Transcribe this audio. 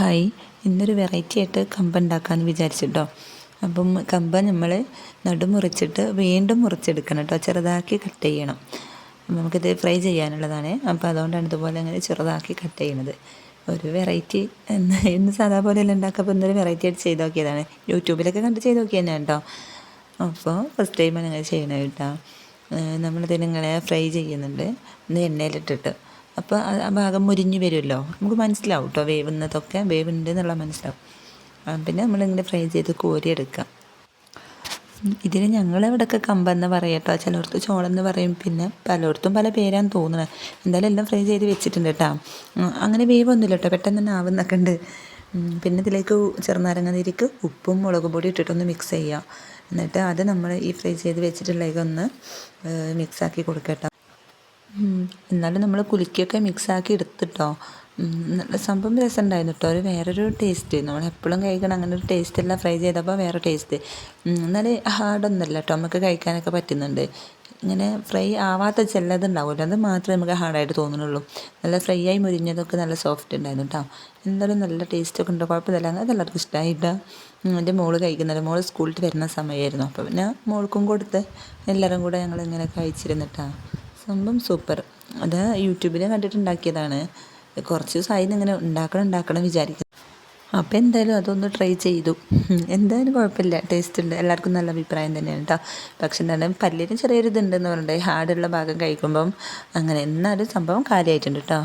Hi ഇന്നൊരു variety ആയിട്ട് കമ്പ് ഉണ്ടാക്കാമെന്ന് വിചാരിച്ചിട്ടോ. അപ്പം കമ്പ നമ്മൾ നടുമുറിച്ചിട്ട് വീണ്ടും മുറിച്ചെടുക്കണം കേട്ടോ ചെറുതാക്കി കട്ട് ചെയ്യണം. നമുക്കിത് ഫ്രൈ ചെയ്യാനുള്ളതാണ്. അപ്പോൾ അതുകൊണ്ടാണ് ഇതുപോലെ അങ്ങനെ ചെറുതാക്കി കട്ട് ചെയ്യണത്. ഒരു വെറൈറ്റി ഇന്ന് സാധാ പോലെയല്ല ഉണ്ടാക്കുമ്പോൾ ഇന്നൊരു വെറൈറ്റി ആയിട്ട് ചെയ്ത് നോക്കിയതാണ്. യൂട്യൂബിലൊക്കെ കണ്ട് ചെയ്ത് നോക്കിയത് തന്നെ കേട്ടോ അപ്പോൾ ഫസ്റ്റ് ടൈമാണ് അങ്ങനെ ചെയ്യണത് കേട്ടോ നമ്മളിതിനെ ഫ്രൈ ചെയ്യുന്നുണ്ട്. ഒന്ന് എണ്ണയിലിട്ടിട്ട്. അപ്പോൾ ആ ഭാഗം മുരിഞ്ഞ് വരുമല്ലോ. നമുക്ക് മനസ്സിലാവും കേട്ടോ വേവുന്നതൊക്കെ വേവുണ്ട് എന്നുള്ള മനസ്സിലാവും പിന്നെ നമ്മളിങ്ങനെ ഫ്രൈ ചെയ്ത് കോരിയെടുക്കാം. ഇതിന് ഞങ്ങളിവിടെയൊക്കെ കമ്പെന്ന് പറയട്ടോ ചിലയിടത്ത് ചോളെന്ന് പറയും പിന്നെ പലയിടത്തും പല പേരാന്ന് തോന്നുന്നത് എന്തായാലും എല്ലാം ഫ്രൈ ചെയ്ത് വെച്ചിട്ടുണ്ട് കേട്ടോ അങ്ങനെ വേവൊന്നുമില്ല കേട്ടോ പെട്ടെന്ന് തന്നെ ആവുന്നൊക്കെ ഉണ്ട് പിന്നെ ഇതിലേക്ക് ചെറുനാരങ്ങ നീരിക്ക് ഉപ്പും മുളക് പൊടി ഇട്ടിട്ടൊന്ന് മിക്സ് ചെയ്യുക എന്നിട്ട് അത് നമ്മൾ ഈ ഫ്രൈ ചെയ്ത് വെച്ചിട്ടുള്ളതൊന്ന് മിക്സാക്കി കൊടുക്കട്ടോ. എന്നാലും നമ്മൾ കുലുക്കിയൊക്കെ മിക്സാക്കി എടുത്തിട്ടോ. നല്ല സംഭവം രസമുണ്ടായിരുന്നു കേട്ടോ ഒരു വേറൊരു ടേസ്റ്റ് നമ്മൾ എപ്പോഴും കഴിക്കണം അങ്ങനെ ഒരു ടേസ്റ്റ് എല്ലാം ഫ്രൈ ചെയ്തപ്പോൾ വേറെ ടേസ്റ്റ് എന്നാൽ ഹാർഡൊന്നുമല്ല കേട്ടോ നമുക്ക് കഴിക്കാനൊക്കെ പറ്റുന്നുണ്ട്. ഇങ്ങനെ ഫ്രൈ ആവാത്ത ചിലത് ഉണ്ടാവുമല്ലോ അത് മാത്രമേ നമുക്ക് ഹാർഡായിട്ട് തോന്നുന്നുള്ളൂ നല്ല ഫ്രൈ ആയി മുരിഞ്ഞതൊക്കെ നല്ല സോഫ്റ്റ് ഉണ്ടായിരുന്നു കേട്ടോ എന്തായാലും നല്ല ടേസ്റ്റൊക്കെ ഉണ്ടോ. കുഴപ്പമില്ല. അത് എല്ലാവർക്കും ഇഷ്ടമായിട്ട് എന്റെ മോൾ കഴിക്കുന്നുണ്ട്. മോൾ സ്കൂളിൽ വരുന്ന സമയമായിരുന്നു അപ്പോൾ പിന്നെ മോൾക്കും കൊടുത്ത് എല്ലാവരും കൂടെ ഞങ്ങൾ ഇങ്ങനെ കഴിച്ചിരുന്നിട്ടാണ് സംഭവം സൂപ്പർ. അത് യൂട്യൂബിൽ കണ്ടിട്ട് ഉണ്ടാക്കിയതാണ് കുറച്ച് ദിവസമായി ഇങ്ങനെ ഉണ്ടാക്കണം ഉണ്ടാക്കണം വിചാരിക്കുന്നു. അപ്പോൾ എന്തായാലും അതൊന്ന് ട്രൈ ചെയ്തു. എന്തായാലും കുഴപ്പമില്ല. ടേസ്റ്റ് ഉണ്ട്. എല്ലാവർക്കും നല്ല അഭിപ്രായം തന്നെയാണ് കേട്ടോ പക്ഷെ എന്താണ് പല്ലിന് ചെറിയൊരു ഇതുണ്ടെന്ന് പറഞ്ഞിട്ട് ഹാർഡുള്ള ഭാഗം കഴിക്കുമ്പം അങ്ങനെ എന്നാലും സംഭവം കാര്യമായിട്ടുണ്ട് കേട്ടോ